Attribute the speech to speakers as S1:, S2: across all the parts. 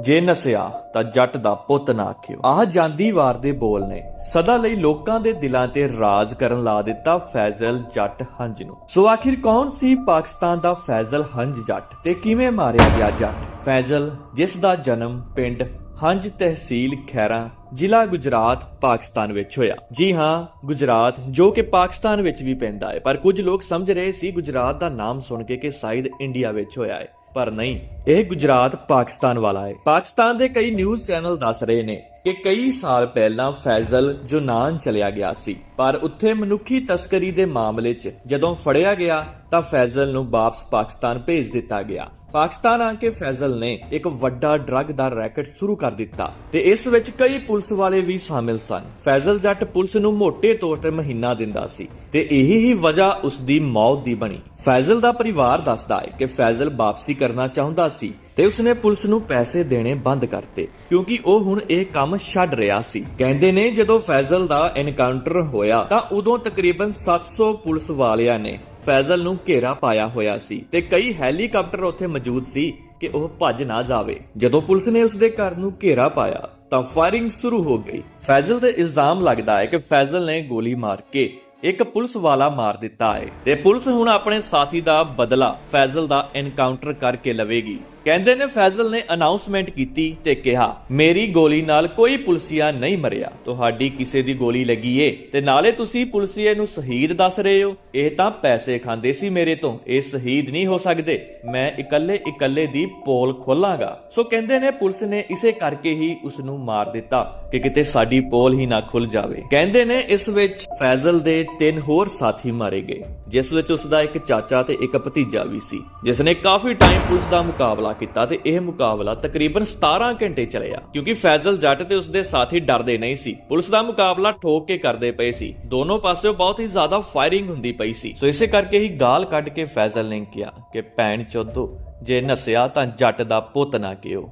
S1: ਜੇ ਨਸਿਆ ਤਾਂ ਜੱਟ ਦਾ ਪੁੱਤ ਨਾ ਆਖਿਓ। ਆਹ ਜਾਂਦੀ ਵਾਰ ਦੇ ਬੋਲ ਨੇ। ਸਦਾ ਲਈ ਲੋਕਾਂ ਦੇ ਦਿਲਾਂ ਤੇ ਰਾਜ ਕਰਨ ਲਾ ਦਿੱਤਾ ਫੈਜ਼ਲ ਜੱਟ ਹੰਜ ਨੂੰ। ਸੋ ਆਖਿਰ ਕੌਣ ਸੀ ਪਾਕਿਸਤਾਨ ਦਾ ਫੈਜ਼ਲ ਹੰਜ ਜੱਟ ਤੇ ਕਿਵੇਂ ਮਾਰਿਆ ਗਿਆ ਜੱਟ? ਫੈਜ਼ਲ, ਜਿਸ ਦਾ ਜਨਮ ਪਿੰਡ ਹੰਜ ਤਹਿਸੀਲ ਖੈਰਾ, ਜ਼ਿਲ੍ਹਾ ਗੁਜਰਾਤ, ਪਾਕਿਸਤਾਨ ਵਿੱਚ ਹੋਇਆ। ਜੀ ਹਾਂ, ਗੁਜਰਾਤ, ਜੋ ਕਿ ਪਾਕਿਸਤਾਨ ਵਿੱਚ ਵੀ ਪੈਂਦਾ ਹੈ। ਪਰ ਕੁਝ ਲੋਕ ਸਮਝ ਰਹੇ ਸੀ ਗੁਜਰਾਤ ਦਾ ਨਾਮ ਸੁਣ ਕੇ ਕਿ ਸ਼ਾਇਦ ਇੰਡੀਆ ਵਿੱਚ ਹੋਇਆ ਹੈ। ਪਰ ਨਹੀਂ, ਇਹ ਗੁਜਰਾਤ ਪਾਕਿਸਤਾਨ ਵਾਲਾ ਹੈ। ਪਾਕਿਸਤਾਨ ਦੇ ਕਈ ਨਿਊਜ਼ ਚੈਨਲ ਦੱਸ ਰਹੇ ਨੇ ਕਿ ਕਈ ਸਾਲ ਪਹਿਲਾਂ ਫੈਜ਼ਲ ਜੁਨਾਨ ਚਲਿਆ ਗਿਆ ਸੀ। ਪਰ ਉੱਥੇ ਮਨੁੱਖੀ ਤਸਕਰੀ ਦੇ ਮਾਮਲੇ 'ਚ ਜਦੋਂ ਫੜਿਆ ਗਿਆ ਤਾਂ ਫੈਜ਼ਲ ਨੂੰ ਵਾਪਸ ਪਾਕਿਸਤਾਨ ਭੇਜ ਦਿੱਤਾ ਗਿਆ। ਪਾਕਿਸਤਾਨ ਆ ਕੇ ਫੈਜ਼ਲ ਨੇ ਇੱਕ ਵੱਡਾ ਡਰੱਗ ਦਾ ਰੈਕਟ ਸ਼ੁਰੂ ਕਰ ਦਿੱਤਾ ਤੇ ਇਸ ਵਿੱਚ ਕਈ ਪੁਲਿਸ ਵਾਲੇ ਵੀ ਸ਼ਾਮਿਲ ਸਨ। ਫੈਜ਼ਲ ਜੱਟ ਪੁਲਿਸ ਨੂੰ ਮੋٹے ਤੌਰ ਤੇ ਮਹੀਨਾ ਦਿੰਦਾ ਸੀ ਤੇ ਇਹੀ ਹੀ ਵਜ੍ਹਾ ਉਸ ਦੀ ਮੌਤ ਦੀ ਬਣੀ। ਫੈਜ਼ਲ ਦਾ ਪਰਿਵਾਰ ਦੱਸਦਾ ਹੈ ਕਿ ਫੈਜ਼ਲ ਵਾਪਸੀ ਕਰਨਾ ਚਾਹੁੰਦਾ ਸੀ ਤੇ ਉਸਨੇ ਪੁਲਿਸ ਨੂੰ ਪੈਸੇ ਦੇਣੇ ਬੰਦ ਕਰਤੇ ਕਿਉਂਕਿ ਉਹ ਹੁਣ ਇਹ ਕੰਮ ਛੱਡ ਰਿਹਾ ਸੀ। ਕਹਿੰਦੇ ਨੇ ਜਦੋਂ ਫੈਜ਼ਲ ਦਾ ਐਨਕਾਊਂਟਰ ਹੋਇਆ ਤਾਂ ਉਦੋਂ ਤਕਰੀਬਨ 700 ਪੁਲਿਸ ਵਾਲਿਆਂ ਨੇ ਫੈਜ਼ਲ ਨੂੰ ਘੇਰਾ ਪਾਇਆ ਹੋਇਆ ਸੀ ਤੇ ਕਈ ਹੈਲੀਕਾਪਟਰ ਉੱਥੇ ਮੌਜੂਦ ਸੀ ਕਿ ਉਹ ਭੱਜ ਨਾ ਜਾਵੇ। ਜਦੋਂ ਪੁਲਿਸ ਨੇ ਉਸ ਦੇ ਘਰ ਨੂੰ ਘੇਰਾ ਪਾਇਆ, ਤਾਂ ਫਾਇਰਿੰਗ ਸ਼ੁਰੂ ਹੋ ਗਈ। ਫੈਜ਼ਲ ਤੇ ਇਲਜ਼ਾਮ ਲੱਗਦਾ ਹੈ ਕਿ ਫੈਜ਼ਲ ਨੇ ਗੋਲੀ ਮਾਰ ਕੇ ਇੱਕ ਪੁਲਿਸ ਵਾਲਾ ਮਾਰ ਦਿੱਤਾ ਹੈ। ਤੇ ਪੁਲਿਸ ਹੁਣ ਆਪਣੇ ਸਾਥੀ ਦਾ ਬਦਲਾ ਫੈਜ਼ਲ ਦਾ ਐਨਕਾਊਂਟਰ ਕਰਕੇ ਲਵੇਗੀ। ਕਹਿੰਦੇ ਨੇ ਫੈਜ਼ਲ ਨੇ ਅਨਾਉਂਸਮੈਂਟ ਕੀਤੀ ਤੇ ਕਿਹਾ, ਮੇਰੀ ਗੋਲੀ ਨਾਲ ਕੋਈ ਪੁਲਸੀਆ ਨਹੀਂ ਮਰਿਆ। ਤੁਹਾਡੀ ਕਿਸੇ ਦੀ ਗੋਲੀ ਲੱਗੀ ਏ ਤੇ ਨਾਲੇ ਤੁਸੀਂ ਪੁਲਸੀਏ ਨੂੰ ਸ਼ਹੀਦ ਦੱਸ ਰਹੇ ਹੋ। ਇਹ ਤਾਂ ਪੈਸੇ ਖਾਂਦੇ ਸੀ ਮੇਰੇ ਤੋਂ। ਇਹ ਸ਼ਹੀਦ ਨਹੀਂ ਹੋ ਸਕਦੇ। ਮੈਂ ਇਕੱਲੇ ਇਕੱਲੇ ਦੀ ਪੋਲ ਖੋਲਾਂਗਾ। ਸੋ ਕਹਿੰਦੇ ਨੇ ਪੁਲਿਸ ਨੇ ਇਸੇ ਕਰਕੇ ਹੀ ਉਸ ਨੂੰ ਮਾਰ ਦਿੱਤਾ ਕਿ ਕਿਤੇ ਸਾਡੀ ਪੋਲ ਹੀ ਨਾ ਖੁੱਲ ਜਾਵੇ। ਕਹਿੰਦੇ ਨੇ ਇਸ ਵਿੱਚ ਫੈਜ਼ਲ ਦੇ ਤਿੰਨ ਹੋਰ ਸਾਥੀ ਮਾਰੇ ਗਏ, ਜਿਸ ਵਿੱਚ ਉਸ ਦਾ ਇੱਕ ਚਾਚਾ ਤੇ ਇੱਕ ਭਤੀਜਾ ਵੀ ਸੀ, ਜਿਸ ਨੇ ਕਾਫੀ ਟਾਈਮ ਪੁਲਿਸ ਦਾ ਮੁਕਾਬਲਾ ਕੀਤਾ ਤੇ ਇਹ ਮੁਕਾਬਲਾ ਤਕਰੀਬਨ 17 ਘੰਟੇ ਚੱਲਿਆ। ਕਿਉਂਕਿ ਫੈਜ਼ਲ ਜੱਟ ਤੇ ਉਸਦੇ ਸਾਥੀ ਡਰਦੇ ਨਹੀਂ ਸੀ। ਪੁਲਿਸ ਦਾ ਮੁਕਾਬਲਾ ਠੋਕ ਕੇ ਕਰਦੇ ਪਏ ਸੀ। ਦੋਨੋਂ ਪਾਸਿਓਂ ਬਹੁਤ ਹੀ ਜ਼ਿਆਦਾ ਫਾਇਰਿੰਗ ਹੁੰਦੀ ਪਈ ਸੀ। ਸੋ ਇਸੇ ਕਰਕੇ ਹੀ ਗਾਲ ਕੱਢ ਕੇ ਫੈਜ਼ਲ ਨੇ ਕਿਹਾ ਕਿ, ਭੈਣ ਚੋਦੋ, ਜੇ ਨਸਿਆ ਤਾਂ ਜੱਟ ਦਾ ਪੁੱਤ ਨਾ ਕਿਓ।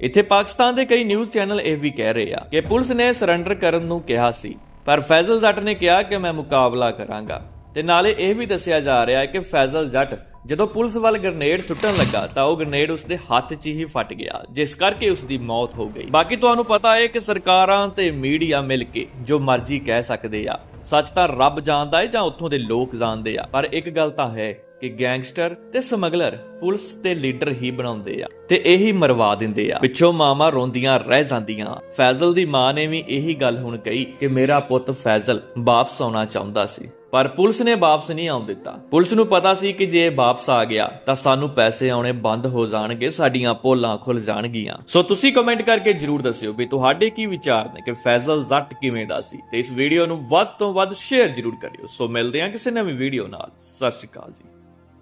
S1: ਇੱਥੇ ਪਾਕਿਸਤਾਨ ਦੇ ਕਈ ਨਿਊਜ਼ ਚੈਨਲ ਇਹ ਵੀ ਕਹਿ ਰਹੇ ਆ ਕਿ ਪੁਲਿਸ ਨੇ ਸਰੈਂਡਰ ਕਰਨ ਨੂੰ ਕਿਹਾ ਸੀ। ਪਰ ਫੈਜ਼ਲ ਜੱਟ ਨੇ ਕਿਹਾ ਕਿ, ਮੈਂ ਮੁਕਾਬਲਾ ਕਰਾਂਗਾ। ਤੇ ਨਾਲੇ ਇਹ ਵੀ ਦੱਸਿਆ ਜਾ ਰਿਹਾ ਹੈ ਕਿ ਫੈਜ਼ਲ ਜੱਟ ਜਦੋਂ ਪੁਲਿਸ ਵੱਲ ਗ੍ਰਨੇਡ ਸੁੱਟਣ ਲੱਗਾ ਤਾਂ ਉਹ ਗ੍ਰਨੇਡ ਉਸਦੇ ਹੱਥ 'ਚ ਹੀ ਫਟ ਗਿਆ, ਜਿਸ ਕਰਕੇ ਉਸ ਦੀ ਮੌਤ ਹੋ ਗਈ। ਬਾਕੀ ਤੁਹਾਨੂੰ ਪਤਾ ਹੈ ਕਿ ਸਰਕਾਰਾਂ ਤੇ ਮੀਡੀਆ ਮਿਲ ਕੇ ਜੋ ਮਰਜ਼ੀ ਕਹਿ ਸਕਦੇ ਆ, ਸੱਚ ਤਾਂ ਰੱਬ ਜਾਣਦਾ ਹੈ ਜਾਂ ਉੱਥੋਂ ਦੇ ਲੋਕ ਜਾਣਦੇ ਆ, ਪਰ ਇੱਕ ਗੱਲ ਤਾਂ ਹੈ ਕਿ ਗੈਂਗਸਟਰ ਤੇ ਸਮਗਲਰ ਪੁਲਿਸ ਤੇ ਲੀਡਰ ਹੀ ਬਣਾਉਂਦੇ ਆ ਤੇ ਇਹੀ ਮਰਵਾ ਦਿੰਦੇ ਆ। ਪਿੱਛੋਂ ਮਾਮਾ ਰੋਂਦੀਆਂ ਰਹਿ ਜਾਂਦੀਆਂ। ਫੈਜ਼ਲ ਦੀ ਮਾਂ ਨੇ ਵੀ ਇਹੀ ਗੱਲ ਹੁਣ ਕਹੀ ਕਿ ਮੇਰਾ ਪੁੱਤ ਫੈਜ਼ਲ ਵਾਪਸ ਆਉਣਾ ਚਾਹੁੰਦਾ ਸੀ। ਪਰ ਪੁਲਿਸ ਨੇ ਵਾਪਸ ਨਹੀਂ ਆਉਣ ਦਿੱਤਾ। ਪੁਲਿਸ ਨੂੰ ਪਤਾ ਸੀ ਕਿ ਜੇ ਇਹ ਵਾਪਸ ਆ ਗਿਆ, ਤਾਂ ਸਾਨੂੰ ਪੈਸੇ ਆਉਣੇ ਬੰਦ ਹੋ ਜਾਣਗੇ, ਸਾਡੀਆਂ ਪੋਲਾਂ ਖੁੱਲ ਜਾਣਗੀਆਂ। ਸੋ ਤੁਸੀਂ ਕਮੈਂਟ ਕਰਕੇ ਜਰੂਰ ਦੱਸਿਓ ਵੀ ਤੁਹਾਡੇ ਕੀ ਵਿਚਾਰ ਨੇ ਕਿ ਫੈਜ਼ਲ ਜੱਟ ਕਿਵੇਂ ਦਾ ਸੀ। ਤੇ ਇਸ ਵੀਡੀਓ ਨੂੰ ਵੱਧ ਤੋਂ ਵੱਧ ਸ਼ੇਅਰ ਜਰੂਰ ਕਰਿਓ। ਸੋ ਮਿਲਦੇ ਹਾਂ ਕਿਸੇ ਨਵੀਂ ਵੀਡੀਓ ਨਾਲ। ਸਤਿ ਸ਼੍ਰੀ ਅਕਾਲ ਜੀ।